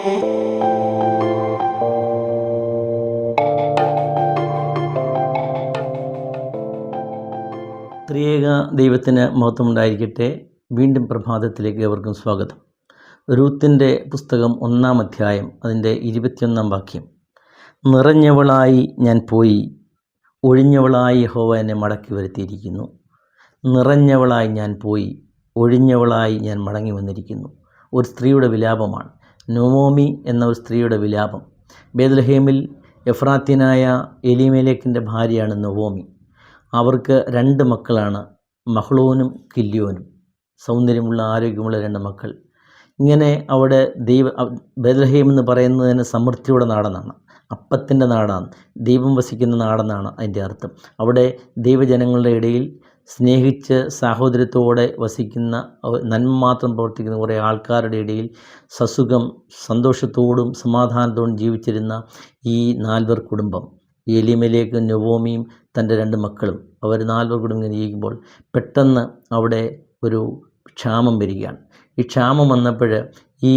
ത്രിയേക ദൈവത്തിന് മഹത്വമുണ്ടായിരിക്കട്ടെ. വീണ്ടും പ്രഭാതത്തിലേക്ക് ഏവർക്കും സ്വാഗതം. റൂത്തിന്റെ പുസ്തകം ഒന്നാം അധ്യായം അതിന്റെ ഇരുപത്തിയൊന്നാം വാക്യം. നിറഞ്ഞവളായി ഞാൻ പോയി ഒഴിഞ്ഞവളായി ഹോവ എന്നെ മടക്കി വരുത്തിയിരിക്കുന്നു. നിറഞ്ഞവളായി ഞാൻ പോയി ഒഴിഞ്ഞവളായി ഞാൻ മടങ്ങി വന്നിരിക്കുന്നു. ഒരു സ്ത്രീയുടെ വിലാപമാണ്. നോമോമി എന്ന ഒരു സ്ത്രീയുടെ വിലാപം. ബേദ്ലഹേമിൽ എഫ്രാത്തിനായ എലിമേലേക്കിന്റെ ഭാര്യയാണ് നൊവോമി അവർക്ക് രണ്ട് മക്കളാണ് മഹ്ളോനും കില്ലിയോനും സൗന്ദര്യമുള്ള ആരോഗ്യമുള്ള രണ്ട് മക്കൾ. ഇങ്ങനെ അവിടെ ദൈവ ബേദ്ലഹേം എന്ന് പറയുന്നത് തന്നെ സമൃദ്ധിയുടെ നാടെന്നാണ്. അപ്പത്തിന്റെ നാടാണ് ദൈവം വസിക്കുന്ന നാടെന്നാണ് അതിന്റെ അർത്ഥം. അവിടെ ദൈവജനങ്ങളുടെ ഇടയിൽ സ്നേഹിച്ച് സാഹോദര്യത്തോടെ വസിക്കുന്ന നന്മ മാത്രം പ്രവർത്തിക്കുന്ന കുറേ ആൾക്കാരുടെ ഇടയിൽ സസുഖം സന്തോഷത്തോടും സമാധാനത്തോടും ജീവിച്ചിരുന്ന ഈ നാൽവർ കുടുംബം. എലിമയിലേക്ക് നൊവോമിയും തന്റെ രണ്ട് മക്കളും. അവർ നാൽവർ കുടുംബം ജീവിക്കുമ്പോൾ പെട്ടെന്ന് അവിടെ ഒരു ക്ഷാമം വരികയാണ്. ഈ ക്ഷാമം വന്നപ്പോൾ ഈ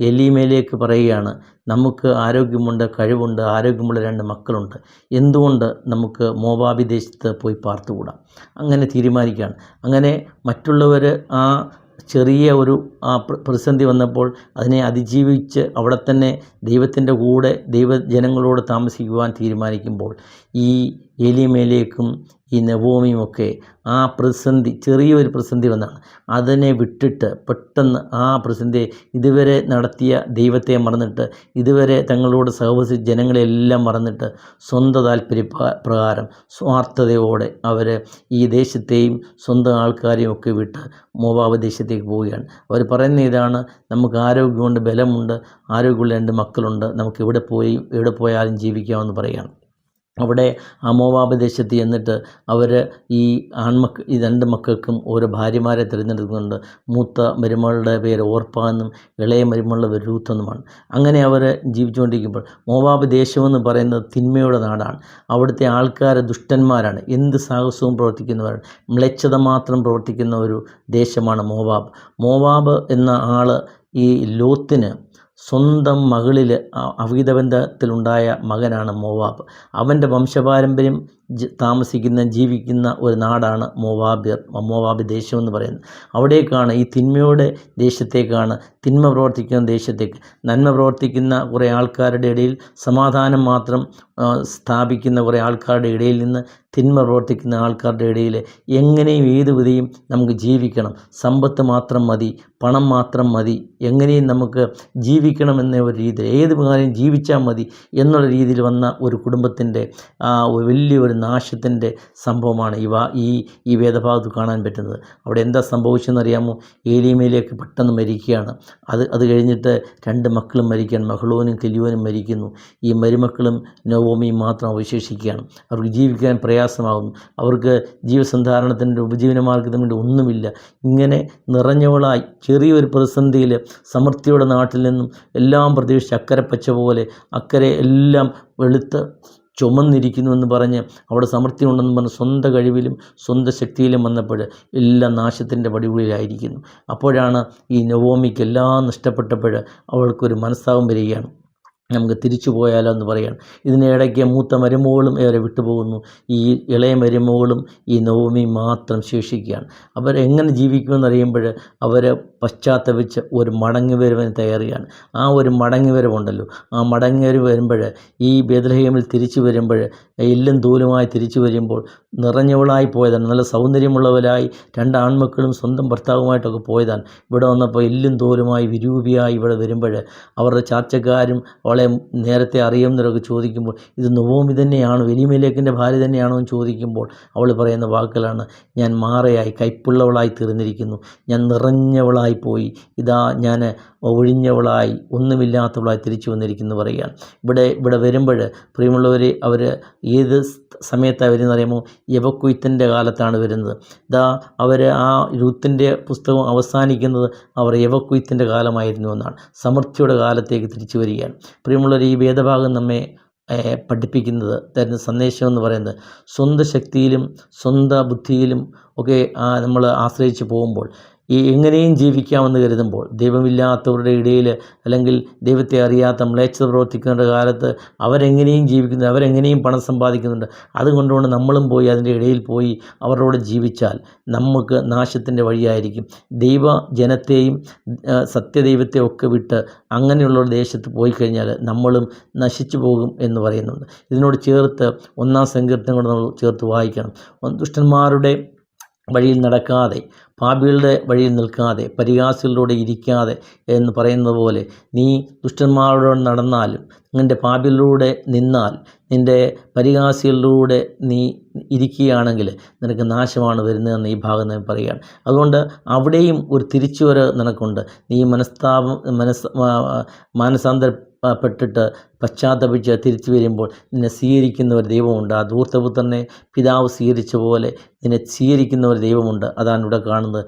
എലീമയിലേക്ക് പറയുകയാണ് നമുക്ക് ആരോഗ്യമുണ്ട് കഴിവുണ്ട് ആരോഗ്യമുള്ള രണ്ട് മക്കളുണ്ട്. എന്തുകൊണ്ട് നമുക്ക് മോവാബി ദേശത്ത് പോയി പാർത്തുകൂടാ? അങ്ങനെ തീരുമാനിക്കുകയാണ്. അങ്ങനെ മറ്റുള്ളവർ ആ ചെറിയ ഒരു ആ പ്രതിസന്ധി വന്നപ്പോൾ അതിനെ അതിജീവിച്ച് അവിടെ തന്നെ ദൈവത്തിന്റെ കൂടെ ദൈവജനങ്ങളോട് താമസിക്കുവാൻ തീരുമാനിക്കുമ്പോൾ ഈ ഏലിയമേലേക്കും ഈ നവോമിയുമൊക്കെ ആ പ്രതിസന്ധി ചെറിയൊരു പ്രതിസന്ധി വന്നാണ്. അതിനെ വിട്ടിട്ട് പെട്ടെന്ന് ആ പ്രതിസന്ധി ഇതുവരെ നടത്തിയ ദൈവത്തെ മറന്നിട്ട് ഇതുവരെ തങ്ങളോട് സഹവസിച്ച ജനങ്ങളെല്ലാം മറന്നിട്ട് സ്വന്തം താല്പര്യ പ്രകാരം സ്വാർത്ഥതയോടെ അവർ ഈ ദേശത്തെയും സ്വന്തം ആൾക്കാരെയും ഒക്കെ വിട്ട് മോവാബ് ദേശത്തേക്ക് പോവുകയാണ്. അവർ പറയുന്ന ഇതാണ് നമുക്ക് ആരോഗ്യമുണ്ട് ബലമുണ്ട് ആരോഗ്യമുള്ള രണ്ട് മക്കളുണ്ട് നമുക്ക് എവിടെ പോയി എവിടെ പോയാലും ജീവിക്കാമെന്ന് പറയുകയാണ്. അവിടെ അമോവാബ് മോവാബ് ദേശത്ത് ചെന്നിട്ട് അവർ ഈ ആൺമക്ക ഈ രണ്ട് മക്കൾക്കും ഓരോ ഭാര്യമാരെ തിരഞ്ഞെടുക്കുന്നുണ്ട്. മൂത്ത മരുമകളുടെ പേര് ഓർപ്പ എന്നും ഇളയ മരുമകളുടെ പേര് രൂത്ത് എന്നുമാണ്. അങ്ങനെ അവർ ജീവിച്ചുകൊണ്ടിരിക്കുമ്പോൾ മോവാബ് ദേശമെന്ന് പറയുന്നത് തിന്മയുടെ നാടാണ്. അവിടുത്തെ ആൾക്കാർ ദുഷ്ടന്മാരാണ്. എന്ത് സാഹസവും പ്രവർത്തിക്കുന്നവരാണ്. മ്ലച്ഛത മാത്രം പ്രവർത്തിക്കുന്ന ഒരു ദേശമാണ് മോവാബ്. മോവാബ് എന്ന ആൾ ഈ ലോത്തിന് സ്വന്തം മകളിൽ അവിഹിതബന്ധത്തിലുണ്ടായ മകനാണ് മോവാബ്. അവന്റെ വംശപാരമ്പര്യം താമസിക്കുന്ന ജീവിക്കുന്ന ഒരു നാടാണ് മോവാബിയർ മോവാബ് ദേശം എന്ന് പറയുന്നത്. അവിടേക്കാണ് ഈ തിന്മയുടെ ദേശത്തേക്കാണ് തിന്മ പ്രവർത്തിക്കുന്ന ദേശത്തേക്ക്. നന്മ പ്രവർത്തിക്കുന്ന കുറേ ആൾക്കാരുടെ ഇടയിൽ സമാധാനം മാത്രം സ്ഥാപിക്കുന്ന കുറേ ആൾക്കാരുടെ ഇടയിൽ നിന്ന് തിന്മ പ്രവർത്തിക്കുന്ന ആൾക്കാരുടെ ഇടയിൽ എങ്ങനെയും ഏത് വിധയും നമുക്ക് ജീവിക്കണം. സമ്പത്ത് മാത്രം മതി പണം മാത്രം മതി എങ്ങനെയും നമുക്ക് ജീവിക്കണമെന്ന ഒരു രീതിയിൽ ഏത് കാര്യം ജീവിച്ചാൽ മതി എന്നുള്ള രീതിയിൽ വന്ന ഒരു കുടുംബത്തിന്റെ വലിയൊരു നാശത്തിന്റെ സംഭവമാണ് ഇവ ഈ ഈ വേദഭാഗത്ത് കാണാൻ പറ്റുന്നത്. അവിടെ എന്താ സംഭവിച്ചതെന്നറിയാമോ ഏലിയമയിലേക്ക് പെട്ടെന്ന് മരിക്കുകയാണ്. അത് അത് കഴിഞ്ഞിട്ട് രണ്ട് മക്കളും മരിക്കുകയാണ്. മഹളോനും കെലിയോനും മരിക്കുന്നു. ഈ മരുമക്കളും നവോമിയും മാത്രം അവശേഷിക്കുകയാണ് അവർക്ക് ജീവിക്കാൻ പ്രയാസമാകുന്നു അവർക്ക് ജീവസന്ധാരണത്തിന്റെ ഉപജീവന മാർഗത്തിന് വേണ്ടി ഒന്നുമില്ല. ഇങ്ങനെ നിറഞ്ഞവളായി ചെറിയൊരു പ്രതിസന്ധിയിൽ സമൃദ്ധിയുടെ നാട്ടിൽ നിന്നും എല്ലാം പ്രതീക്ഷിച്ച് അക്കരെ പച്ച പോലെ അക്കരെ എല്ലാം വെളുത്ത് ചുമന്നിരിക്കുന്നു എന്ന് പറഞ്ഞ് അവിടെ സമൃദ്ധി ഉണ്ടെന്ന് പറഞ്ഞ് സ്വന്തം കഴിവിലും സ്വന്തം ശക്തിയിലും വന്നപ്പോൾ എല്ലാം നാശത്തിന്റെ പടിപൊളിയിലായിരിക്കുന്നു അപ്പോഴാണ് ഈ നവോമിക്ക് എല്ലാം നഷ്ടപ്പെട്ടപ്പോൾ അവൾക്കൊരു മനസ്സാവം വരികയാണ്. നമുക്ക് തിരിച്ചു പോയാലോ എന്ന് പറയുകയാണ് ഇതിനിടയ്ക്ക് മൂത്ത മരുമകളും ഇവരെ വിട്ടുപോകുന്നു. ഈ ഇളയ മരുമകളും ഈ നവമി മാത്രം ശേഷിക്കുകയാണ്. അവരെങ്ങനെ ജീവിക്കുമെന്ന് അറിയുമ്പോൾ അവരെ പശ്ചാത്തപിച്ച് ഒരു മടങ്ങി വരവിന് തയ്യാറിയാണ് ആ ഒരു മടങ്ങി വരവുണ്ടല്ലോ. ആ മടങ്ങി വരവ് വരുമ്പോൾ ഈ ബേദ്രഹീമിൽ തിരിച്ചു വരുമ്പോൾ എല്ലും ദൂരമായി തിരിച്ചു വരുമ്പോൾ നിറഞ്ഞവളായി പോയതാണ്. നല്ല സൗന്ദര്യമുള്ളവരായി രണ്ട് ആൺമക്കളും സ്വന്തം ഭർത്താവുമായിട്ടൊക്കെ പോയതാണ്. ഇവിടെ വന്നപ്പോൾ എല്ലും തോലുമായി വിരൂപിയായി ഇവിടെ വരുമ്പോൾ അവരുടെ ചാർച്ചക്കാരും അവളെ നേരത്തെ അറിയുന്നവരൊക്കെ ചോദിക്കുമ്പോൾ ഇത് നവോമി തന്നെയാണോ? വെലിമേലേക്കിന്റെ ഭാര്യ തന്നെയാണോ? എന്ന് ചോദിക്കുമ്പോൾ അവൾ പറയുന്ന വാക്കുകളാണ് ഞാൻ മാറയായി കൈപ്പുള്ളവളായി തീർന്നിരിക്കുന്നു. ഞാൻ നിറഞ്ഞവളായി പോയി. ഇതാ ഞാൻ ഒഴിഞ്ഞവളായി ഒന്നുമില്ലാത്തവളായി തിരിച്ചു വന്നിരിക്കുന്നു പറയുകയാണ്. ഇവിടെ ഇവിടെ വരുമ്പോൾ പ്രിയമുള്ളവർ അവർ ഏത് സമയത്താണ് വരുന്നത് അറിയുമോ? യവക്കുയ്ത്തിന്റെ കാലത്താണ് വരുന്നത്. ഇതാ അവർ ആ രൂത്തിന്റെ പുസ്തകം അവസാനിക്കുന്നത് അവർ യവക്കുയ്ത്തിന്റെ കാലമായിരുന്നു എന്നാണ്. സമൃദ്ധിയുടെ കാലത്തേക്ക് തിരിച്ചു വരികയാണ്. പ്രിയമുള്ളവർ ഈ വേദഭാഗം നമ്മെ പഠിപ്പിക്കുന്നത് തരുന്ന സന്ദേശം എന്ന് പറയുന്നത് സ്വന്തം ശക്തിയിലും സ്വന്തം ബുദ്ധിയിലും ഒക്കെ നമ്മൾ ആശ്രയിച്ച് പോകുമ്പോൾ ഈ എങ്ങനെയും ജീവിക്കാമെന്ന് കരുതുമ്പോൾ ദൈവമില്ലാത്തവരുടെ ഇടയിൽ അല്ലെങ്കിൽ ദൈവത്തെ അറിയാത്ത മ്ലേച്ഛത പ്രവർത്തിക്കേണ്ട കാലത്ത് അവരെങ്ങനെയും ജീവിക്കുന്നു അവരെങ്ങനെയും പണം സമ്പാദിക്കുന്നുണ്ട്. അതുകൊണ്ടുകൊണ്ട് നമ്മളും പോയി അതിന്റെ ഇടയിൽ പോയി അവരോട് ജീവിച്ചാൽ നമുക്ക് നാശത്തിന്റെ വഴിയായിരിക്കും. ദൈവ ജനത്തെയും സത്യദൈവത്തെ ഒക്കെ വിട്ട് അങ്ങനെയുള്ള ദേശത്ത് പോയി കഴിഞ്ഞാൽ നമ്മളും നശിച്ചു പോകും എന്ന് പറയുന്നുണ്ട്. ഇതിനോട് ചേർത്ത് ഒന്നാം സങ്കീർത്തനം കൊണ്ട് നമ്മൾ ചേർത്ത് വായിക്കണം. ദുഷ്ടന്മാരുടെ വഴിയിൽ നടക്കാതെ പാപികളുടെ വഴിയിൽ നിൽക്കാതെ പരിഹാസികളുടെ ഇരിക്കാതെ എന്ന് പറയുന്നത് പോലെ നീ ദുഷ്ടന്മാരോട് നടന്നാലും നിന്റെ പാപികളിലൂടെ നിന്നാൽ നിന്റെ പരിഹാസികളിലൂടെ നീ ഇരിക്കുകയാണെങ്കിൽ നിനക്ക് നാശമാണ് വരുന്നതെന്ന് ഈ ഭാഗം ഞാൻ പറയുകയാണ്. അതുകൊണ്ട് അവിടെയും ഒരു തിരിച്ചുവരവ് നിനക്കുണ്ട്. നീ മനസ്താപം മനസ് മാനസാന്തര മാനസാന്തരപ്പെട്ടിട്ട് പശ്ചാത്തപിച്ച് തിരിച്ചു വരുമ്പോൾ നിന്നെ സ്വീകരിക്കുന്ന ഒരു ദൈവമുണ്ട്. ആ ധൂർത്തപുത്രനെ പിതാവ് സ്വീകരിച്ച പോലെ നിന്നെ സ്വീകരിക്കുന്ന ഒരു ദൈവമുണ്ട്. അതാണ് ഇവിടെ കാണുന്നത്.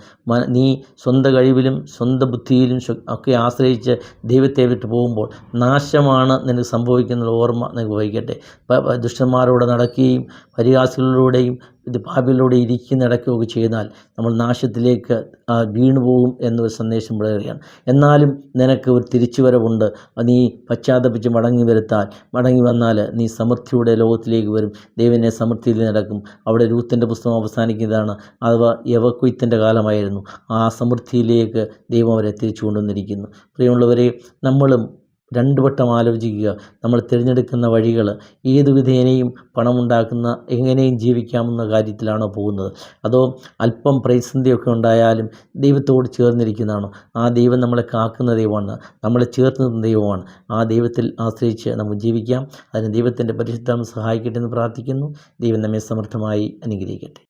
നീ സ്വന്തം കഴിവിലും സ്വന്തം ബുദ്ധിയിലും ഒക്കെ ആശ്രയിച്ച് ദൈവത്തെ വിട്ട് പോകുമ്പോൾ നാശമാണ് നിനക്ക് സംഭവിക്കുന്ന ഓർമ്മ നിനക്ക് വഹിക്കട്ടെ ദുഷ്ടന്മാരോട് നടക്കുകയും പരിഹാസികളിലൂടെയും ഇത് പാപിലൂടെ ഇരിക്കുന്ന ഇടയ്ക്കുകയൊക്കെ ചെയ്താൽ നമ്മൾ നാശത്തിലേക്ക് വീണു വീണുപോകും എന്നൊരു സന്ദേശം പറയുകയാണ് എന്നാലും നിനക്ക് ഒരു തിരിച്ചുവരവുണ്ട്. നീ പശ്ചാത്തപിച്ച് മടങ്ങി വരുത്താൽ മടങ്ങി വന്നാൽ നീ സമൃദ്ധിയുടെ ലോകത്തിലേക്ക് വരും. ദൈവനെ സമൃദ്ധിയിൽ നടക്കും. അവിടെ രൂത്തിന്റെ പുസ്തകം അവസാനിക്കുന്നതാണ് അഥവാ യവക്കൊയ്ത്തിന്റെ കാലമായിരുന്നു. ആ സമൃദ്ധിയിലേക്ക് ദൈവം അവരെ തിരിച്ചു കൊണ്ടുവന്നിരിക്കുന്നു പ്രിയമുള്ളവരെ നമ്മളും രണ്ടു വട്ടം ആലോചിക്കുക. നമ്മൾ തിരഞ്ഞെടുക്കുന്ന വഴികൾ ഏത് വിധേനയും പണമുണ്ടാക്കുന്ന എങ്ങനെയും ജീവിക്കാമെന്ന കാര്യത്തിലാണോ പോകുന്നത്. അതോ അല്പം പ്രതിസന്ധിയൊക്കെ ഉണ്ടായാലും ദൈവത്തോട് ചേർന്നിരിക്കുന്നതാണോ? ആ ദൈവം നമ്മളെ കാക്കുന്ന ദൈവമാണ്. നമ്മളെ ചേർത്ത് നിർത്തുന്ന ദൈവമാണ്. ആ ദൈവത്തിൽ ആശ്രയിച്ച് നമുക്ക് ജീവിക്കാം. അതിന് ദൈവത്തിന്റെ പരിശുദ്ധം സഹായിക്കട്ടെ എന്ന് പ്രാർത്ഥിക്കുന്നു. ദൈവം നമ്മെ സമൃദ്ധമായി അനുഗ്രഹിക്കട്ടെ.